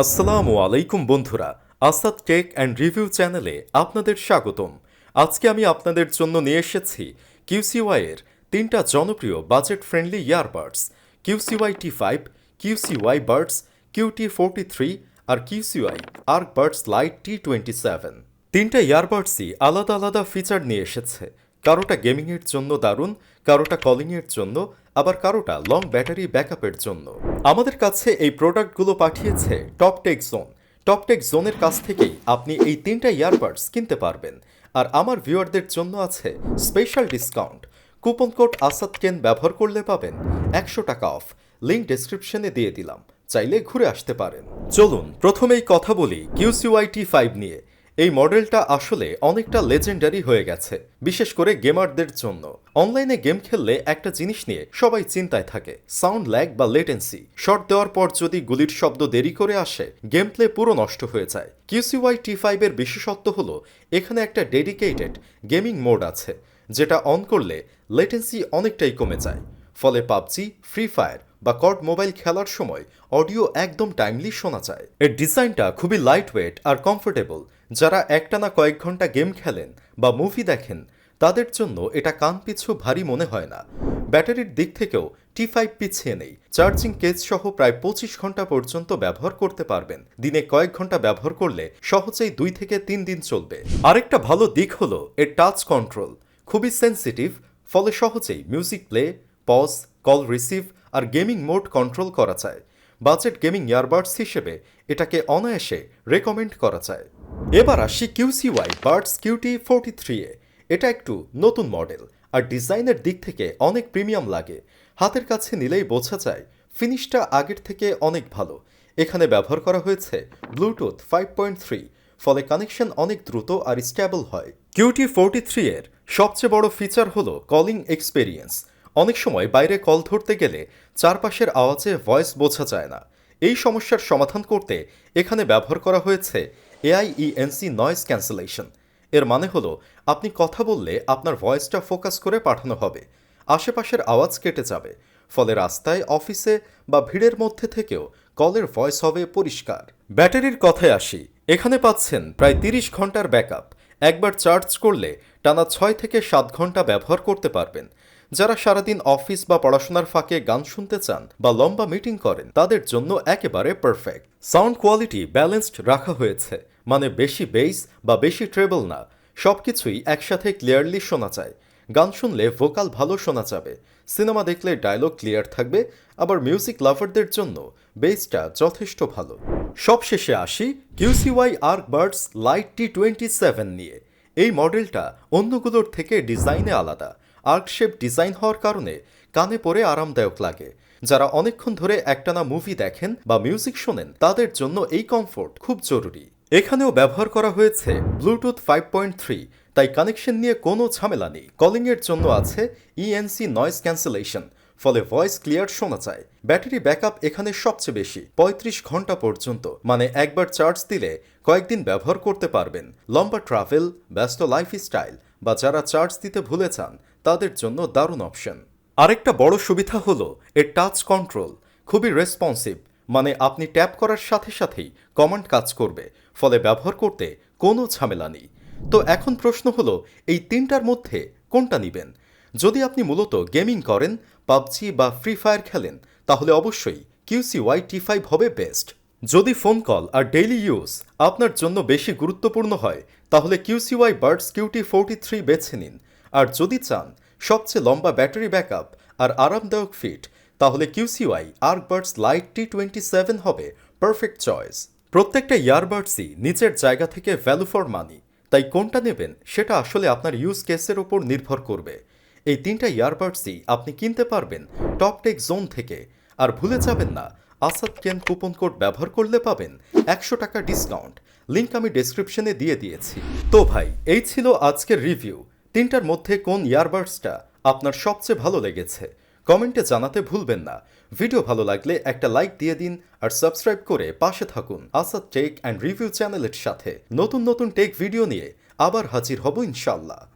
আসসালামু আলাইকুম বন্ধুরা, আসাদ টেক অ্যান্ড রিভিউ চ্যানেলে আপনাদের স্বাগতম। আজকে আমি আপনাদের জন্য নিয়ে এসেছি কিউসিওয়াই এর তিনটা জনপ্রিয় budget friendly earbuds Q C Y T five Q C Y buds Q T forty three আর Q C Y arc buds lite T twenty seven. তিনটা ইয়ারবাডসই আলাদা আলাদা ফিচার নিয়ে এসেছে। কারোটা গেমিংয়ের জন্য দারুণ, কারোটা কলিংয়ের জন্য আবার কারোটা লং ব্যাটারি ব্যাকআপের জন্য। আমাদের কাছে এই প্রোডাক্টগুলো পাঠিয়েছে টপটেক জোন টপটেক জোনের কাছ থেকেই আপনি এই তিনটা ইয়ারবাডস কিনতে পারবেন। আর আমার ভিউয়ারদের জন্য আছে special discount coupon code Asad কেন ব্যবহার করলে পাবেন একশো টাকা অফ লিঙ্ক ডেসক্রিপশনে দিয়ে দিলাম। চাইলে ঘুরে আসতে পারেন। চলুন, প্রথমেই কথা বলি কিউসিওয়াই টি ফাইভ নিয়ে। এই মডেলটা আসলে অনেকটা লেজেন্ডারি হয়ে গেছে, বিশেষ করে গেমারদের জন্য। অনলাইনে গেম খেললে একটা জিনিস নিয়ে সবাই চিন্তায় থাকে, সাউন্ড ল্যাগ বা লেটেন্সি। শট দেওয়ার পর যদি গুলির শব্দ দেরি করে আসে গেম প্লে পুরো নষ্ট হয়ে যায়। কিউসিওয়াই টি ফাইভের বিশেষত্ব হলো, এখানে একটা ডেডিকেটেড গেমিং মোড আছে, যেটা অন করলে লেটেন্সি অনেকটাই কমে যায়। ফলে পাবজি, ফ্রি ফায়ার বা কর্ড মোবাইল খেলার সময় অডিও একদম টাইমলি শোনা যায়। এর ডিজাইনটা খুবই লাইট ওয়েট আর কমফোর্টেবল যারা একটানা কয়েক ঘণ্টা গেম খেলেন বা মুভি দেখেন, তাদের জন্য এটা কান পিছু ভারী মনে হয় না। ব্যাটারির দিক থেকেও টি ফাইভ পিছিয়ে নেই। চার্জিং কেস সহ প্রায় পঁচিশ ঘণ্টা পর্যন্ত ব্যবহার করতে পারবেন। দিনে কয়েক ঘণ্টা ব্যবহার করলে সহজেই দুই থেকে তিন দিন চলবে। আরেকটা ভালো দিক হলো এর টাচ কন্ট্রোল খুবই সেন্সিটিভ ফলে সহজেই music play pause call receive আর গেমিং মোড কন্ট্রোল করা যায় বাজেট গেমিং ইয়ারবাডস হিসেবে এটাকে অনায়াসে রেকমেন্ড করা যায় এবার আসি Q C Y buds Q T forty three এ এটা একটু নতুন মডেল আর ডিজাইনের দিক থেকে অনেক প্রিমিয়াম লাগে। হাতের কাছে নিলেই বোঝা যায় ফিনিশটা আগের থেকে অনেক ভালো। এখানে ব্যবহার করা হয়েছে ব্লুটুথ ফাইভ পয়েন্ট থ্রি, ফলে কানেকশন অনেক দ্রুত আর স্টেবল হয়। কিউটি ফোরটি থ্রি এর সবচেয়ে বড় ফিচার হলো কলিং এক্সপেরিয়েন্স। অনেক সময় বাইরে কল ধরতে গেলে চারপাশের আওয়াজে ভয়েস বোঝা যায় না। এই সমস্যার সমাধান করতে এখানে ব্যবহার করা হয়েছে এআইইএনসি নয়েজ ক্যান্সেলেশন এর মানে হলো, আপনি কথা বললে আপনার ভয়েসটা ফোকাস করে পাঠানো হবে। আশেপাশের আওয়াজ কেটে যাবে। ফলে রাস্তায়, অফিসে বা ভিড়ের মধ্যে থেকেও কলের ভয়েস হবে পরিষ্কার। ব্যাটারির কথায় আসি। এখানে পাচ্ছেন প্রায় তিরিশ ঘণ্টার ব্যাকআপ। একবার চার্জ করলে টানা ছয় থেকে সাত ঘণ্টা ব্যবহার করতে পারবেন। যারা সারাদিন অফিস বা পড়াশোনার ফাঁকে গান শুনতে চান বা লম্বা মিটিং করেন, তাদের জন্য একেবারে পারফেক্ট সাউন্ড কোয়ালিটি ব্যালেন্সড রাখা হয়েছে। মানে বেশি বেস বা বেশি ট্রেবল না, সবকিছুই একসাথে ক্লিয়ারলি শোনা যায়। গান শুনলে ভোকাল ভালো শোনা যাবে। সিনেমা দেখলে ডায়লগ ক্লিয়ার থাকবে, আবার মিউজিক লাভারদের জন্য বেসটা যথেষ্ট ভালো। সবশেষে আসি Q C Y arc buds lite T twenty seven নিয়ে। এই মডেলটা অন্যগুলোর থেকে ডিজাইনে আলাদা। আর্ক শেপ ডিজাইন হওয়ার কারণে কানে পরে আরামদায়ক লাগে। যারা অনেকক্ষণ ধরে একটানা মুভি দেখেন বা মিউজিক শোনেন, তাদের জন্য এই কমফোর্ট খুব জরুরি। এখানেও ব্যবহার করা হয়েছে ব্লুটুথ ফাইভ পয়েন্ট থ্রি, তাই কানেকশন নিয়ে কোনো ঝামেলা নেই। কলিংয়ের জন্য আছে E N C noise cancellation ফলে ভয়েস ক্লিয়ার শোনা যায়। ব্যাটারি ব্যাকআপ এখানে সবচেয়ে বেশি, পঁয়ত্রিশ ঘণ্টা পর্যন্ত মানে একবার চার্জ দিলে কয়েকদিন ব্যবহার করতে পারবেন। লম্বা ট্রাভেল, ব্যস্ত লাইফস্টাইল, বা যারা চার্জ দিতে ভুলে যান তাদের জন্য দারুণ অপশন আরেকটা বড় সুবিধা হলো, এর টাচ কন্ট্রোল খুবই রেসপন্সিভ মানে আপনি ট্যাপ করার সাথে সাথেই কমান্ড কাজ করবে, ফলে ব্যবহার করতে কোনো ঝামেলা নেই। তো এখন প্রশ্ন হলো, এই তিনটার মধ্যে কোনটা নেবেন? যদি আপনি মূলত গেমিং করেন, পাবজি বা ফ্রি ফায়ার খেলেন, তাহলে অবশ্যই Q C Y T five হবে বেস্ট যদি ফোন কল আর ডেইলি ইউজ আপনার জন্য বেশি গুরুত্বপূর্ণ হয়, তাহলে Q C Y buds Q T forty three বেছে নিন। আর যদি চান সবচেয়ে লম্বা ব্যাটারি ব্যাকআপ আর আরামদায়ক ফিট, তাহলে Q C Y arc buds lite T twenty seven হবে পারফেক্ট চয়েস প্রত্যেকটা ইয়ারবার্ডসই নিচের জায়গা থেকে ভ্যালু ফর মানি তাই কোনটা নেবেন সেটা আসলে আপনার ইউজ কেসের ওপর নির্ভর করবে। এই তিনটা ইয়ারবাডসই আপনি কিনতে পারবেন টপটেক জোন থেকে। আর ভুলে যাবেন না আসাদ কেন কুপন কোড ব্যবহার করলে পাবেন একশো টাকা ডিসকাউন্ট লিঙ্ক আমি ডেসক্রিপশনে দিয়ে দিয়েছি। তো ভাই, এই ছিল আজকের রিভিউ তিনটার মধ্যে কোন ইয়ারবার্ডসটা আপনার সবচেয়ে ভালো লেগেছে? কমেন্টে জানাতে ভুলবেন না। ভিডিও ভালো লাগলে একটা লাইক দিয়ে দিন আর সাবস্ক্রাইব করে পাশে থাকুন আসাদ টেক অ্যান্ড রিভিউ চ্যানেলের সাথে। নতুন নতুন টেক ভিডিও নিয়ে আবার হাজির হব ইনশাল্লাহ